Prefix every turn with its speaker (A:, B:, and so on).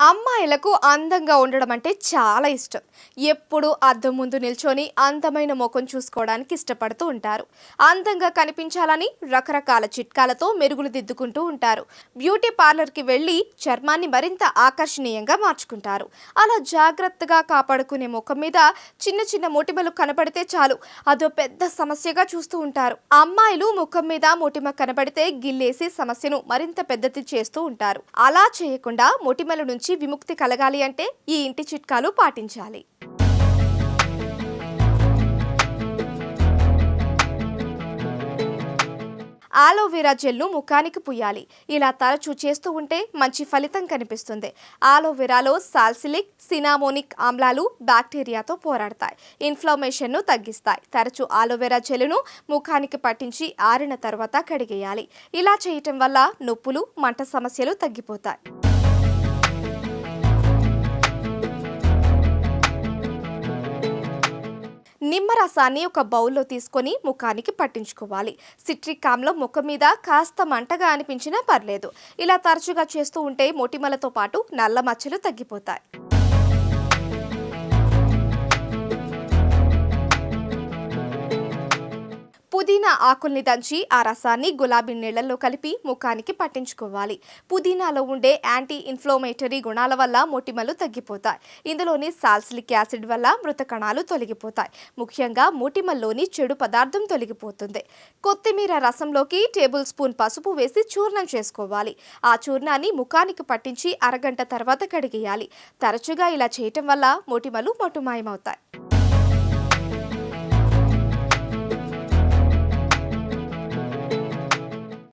A: అమ్మాయిలకు అందంగా ఉండడం అంటే చాలా ఇష్టం. ఎప్పుడు అద్దం ముందు నిల్చొని అందమైన ముఖం చూసుకోవడానికి ఇష్టపడుతూ ఉంటారు. అందంగా కనిపించాలని రకరకాల చిట్కాలతో మెరుగులు దిద్దుకుంటూ ఉంటారు. బ్యూటీ పార్లర్కి వెళ్ళి చర్మాన్ని మరింత ఆకర్షణీయంగా మార్చుకుంటారు. అలా జాగ్రత్తగా కాపాడుకునే ముఖం మీద చిన్న చిన్న మొటిమలు కనబడితే చాలు. అదో పెద్ద సమస్యగా చూస్తూ ఉంటారు. అమ్మాయిలు ముఖం మీద మొటిమ కనబడితే గిల్లేసి సమస్యను మరింత పెద్దది చేస్తూ ఉంటారు. అలా చేయకుండా మొటిమల నుంచి నుంచి విముక్తి కలగాలి అంటే ఈ ఇంటి చిట్కాలు పాటించాలి. ఆలోవెరా జెల్ను ముఖానికి పుయ్యాలి. ఇలా తరచూ చేస్తూ ఉంటే మంచి ఫలితం కనిపిస్తుంది. ఆలోవెరాలో సాల్సిలిక్ సినామోనిక్ ఆమ్లాలు బ్యాక్టీరియాతో పోరాడతాయి. ఇన్ఫ్లమేషన్ను తగ్గిస్తాయి. తరచూ ఆలోవెరా జెల్ను ముఖానికి పట్టించి ఆరిన తర్వాత కడిగేయాలి. ఇలా చేయటం వల్ల నొప్పులు మంట సమస్యలు తగ్గిపోతాయి. నిమ్మరసాన్ని ఒక బౌల్లో తీసుకొని ముఖానికి పట్టించుకోవాలి. సిట్రిక్ ఆమ్లం ముఖం మీద కాస్త మంటగా అనిపించినా పర్లేదు. ఇలా తరచుగా చేస్తూ ఉంటే మొటిమలతో పాటు నల్ల మచ్చలు తగ్గిపోతాయి. పుదీనా ఆకుల్ని దంచి ఆ రసాన్ని గులాబీ నీళ్ళలో కలిపి ముఖానికి పట్టించుకోవాలి. పుదీనాలో ఉండే యాంటీ ఇన్ఫ్లోమేటరీ గుణాల వల్ల మొటిమలు తగ్గిపోతాయి. ఇందులోని సాల్సిలిక్ యాసిడ్ వల్ల మృత కణాలు తొలగిపోతాయి. ముఖ్యంగా మొటిమల్లోని చెడు పదార్థం తొలగిపోతుంది. కొత్తిమీర రసంలోకి టేబుల్ స్పూన్ పసుపు వేసి చూర్ణం చేసుకోవాలి. ఆ చూర్ణాన్ని ముఖానికి పట్టించి అరగంట తర్వాత కడిగేయాలి. తరచుగా ఇలా చేయటం వల్ల మొటిమలు మొటుమాయమవుతాయి.